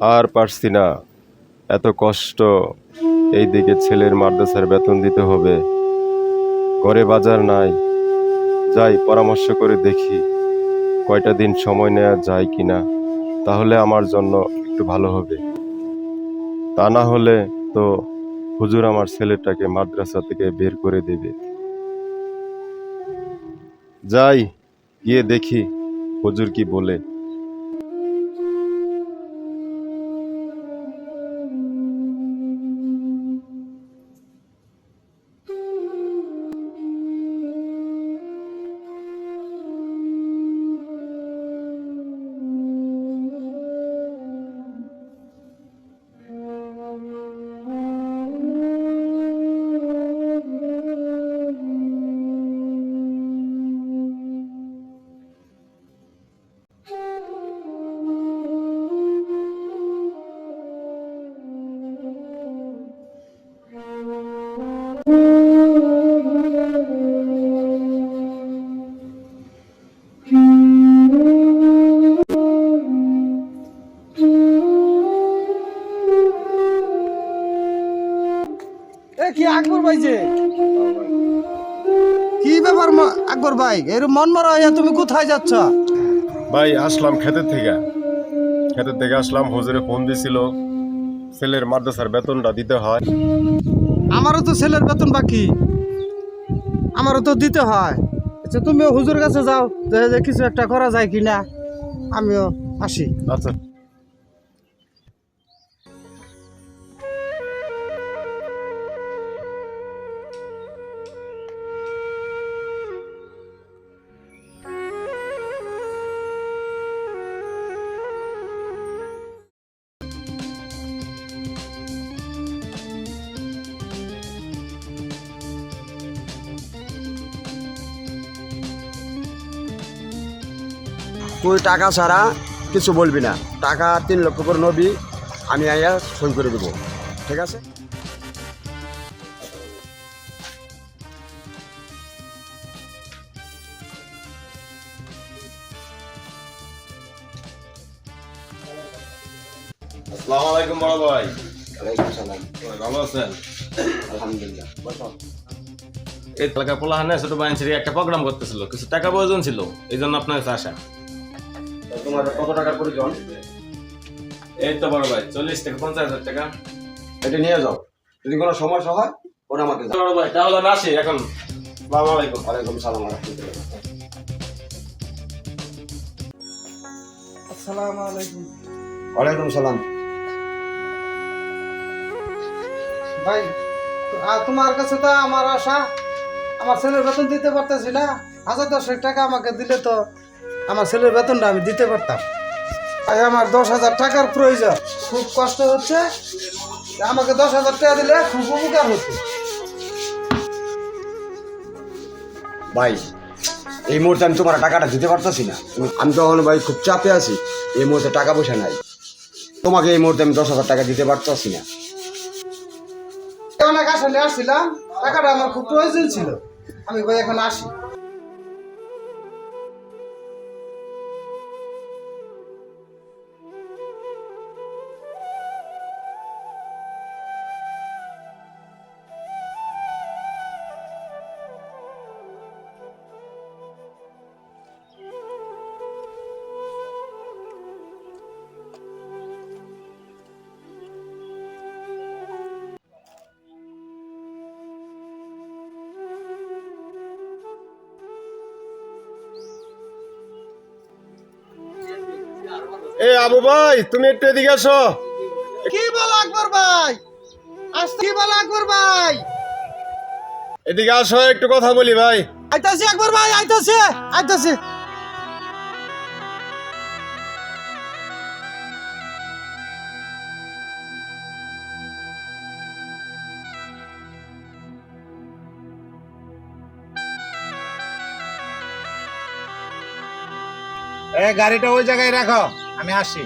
আর পারছি না। এত কষ্ট। এই দিকে ছেলের মাদ্রাসার বেতন দিতে হবে। ঘরে বাজার নাই। যাই, পরামর্শ করে দেখি কয়টা দিন সময় নেওয়া যায় কি না তাহলে আমার জন্য একটু ভালো হবে। তা না হলে তো হুজুর আমার ছেলেটাকে মাদ্রাসা থেকে বের করে দেবে। যাই, গিয়ে দেখি হুজুর কি বলে। আকবর ভাই যে? কি ব্যাপার আকবর ভাই? এরকম মন মরা হইয়া তুমি কোথায় যাচ্ছ? ভাই আসলাম ক্ষেতের থেকে। ক্ষেতের থেকে আসলাম হুজুরে ফোন দিছিল ছেলের মাদ্রাসার বেতনটা দিতে হয়। আমারও তো ছেলের বেতন বাকি। আমারও তো দিতে হয়। আচ্ছা তুমিও হুজুর কাছে যাও দেখে যে কিছু একটা করা যায় কিনা। আমিও আসি। আচ্ছা। তুই টাকা ছাড়া কিছু বলবি না। টাকা তিন লক্ষ করে নবি আমি আইয়া সই করে দেবো। ঠিক আছে? আসসালামু আলাইকুম বড় ভাই। ওয়ালাইকুম সালাম। ভালো আছেন? আলহামদুলিল্লাহ। বসো। এই এলাকা পোলাহানে ছোট বাইনছিরি একটা প্রোগ্রাম করতেছিল কিছু টাকা প্রয়োজন ছিল এই জন্য আপনার কাছে আসা। তোমার কত টাকার প্রয়োজন এই তো বড় ভাই চল্লিশ থেকে পঞ্চাশ হাজার টাকা। এটা নিয়ে যাও। যদি কোনো সমস্যা হয় ওটা আমাকে বড় ভাই তাহলে আমি আসি এখন। সালাম আলাইকুম। ওয়ালাইকুম সালাম আসসালামু আলাইকুম। ওয়ালাইকুম সালাম। ভাই তোমার কাছে তো আমার আশা আমার ছেলের বেতন দিতে পারতেছি না। হাজার দশেক টাকা আমাকে দিলে তো আমার ছেলের বেতনটা আমি দিতে পারতাম। আমার দশ হাজার টাকার প্রয়োজন। খুব কষ্ট হচ্ছে। আমাকে দশ হাজার টাকা দিলে খুব উপকার হতো ভাই এই মুহূর্তে আমি তোমার টাকাটা দিতে পারতেছি না। আমি তখন ভাই খুব চাপে আছি। এই মুহূর্তে টাকা পয়সা নাই। তোমাকে এই মুহূর্তে আমি দশ হাজার টাকা দিতে পারতেছি না। অনেক আসলে আসছিলাম। টাকাটা আমার খুব প্রয়োজন ছিল। আমি ভাই এখন আসি। এ আবু ভাই তুমি একটু এদিকে আসো। কি বল আকবর ভাই? আসতে কি বল আকবর ভাই? এদিকে আসো একটু কথা বলি ভাই। আইতাছি আকবর ভাই আইতাছি আইতাছি। এ গাড়িটা ওই জায়গায় রাখো। আমি আসি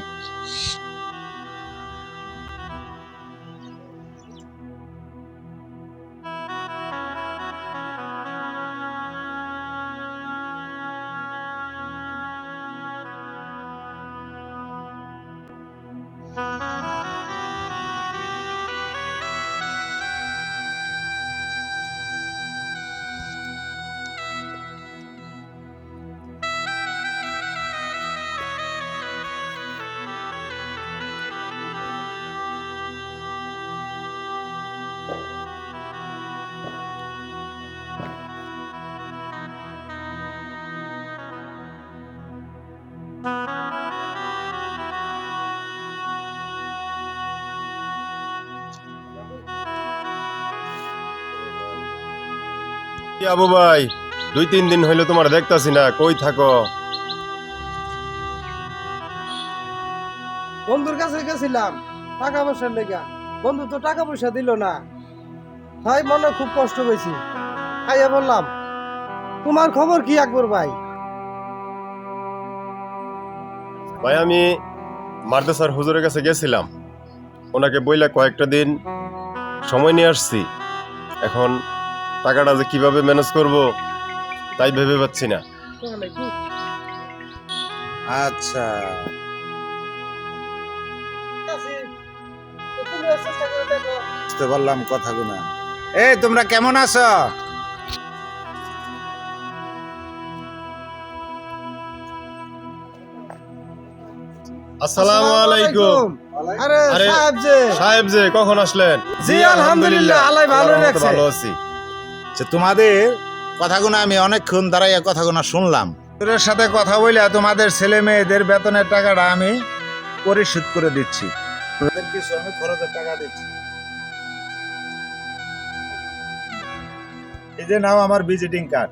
আবু ভাই? দুই তিন দিন হইল তোমার দেখতাছি না কই থাকো? বন্ধুর কাছে গেছিলাম টাকা পয়সার লেগা। বন্ধু তো টাকা পয়সা দিল না। তাই মনে খুব কষ্ট পেয়েছি আইয়া বললাম তোমার খবর কি আকবর ভাই? ভাই আমি মাদ্রাসার হুজুরের কাছে গেছিলাম। ওনাকে বইলা কয়েকটা দিন সময় নিয়ে আসছি। এখন টাকাটা যে কীভাবে ম্যানেজ করব তাই ভেবে পাচ্ছি না। আচ্ছা। বুঝতে পারলাম কথাগুলো। এই তোমরা কেমন আছো? আসসালামু আলাইকুম। আরে আরে, সাহেব যে। সাহেব যে কখন আসলেন? জি, আলহামদুলিল্লাহ, আল্লাহ ভালো রাখছে। ভালো আছি। যে তোমাদের কথাগুলো আমি অনেকক্ষণ দাঁড়াইয়া কথাগুলো শুনলাম। তোদের সাথে কথা বলে তোমাদের ছেলে মেয়েদের বেতনের টাকাটা আমি পরিশোধ করে দিচ্ছি। তোদের কিছু আমি খরচের টাকা দিচ্ছি। এই যে নাও আমার ভিজিটিং কার্ড।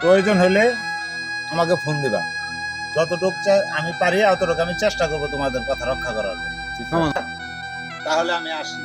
প্রয়োজন হলে আমাকে ফোন দিবা। যতটুক আমি পারি অতটুকু আমি চেষ্টা করব তোমাদের কথা রক্ষা করার। তাহলে আমি আসি।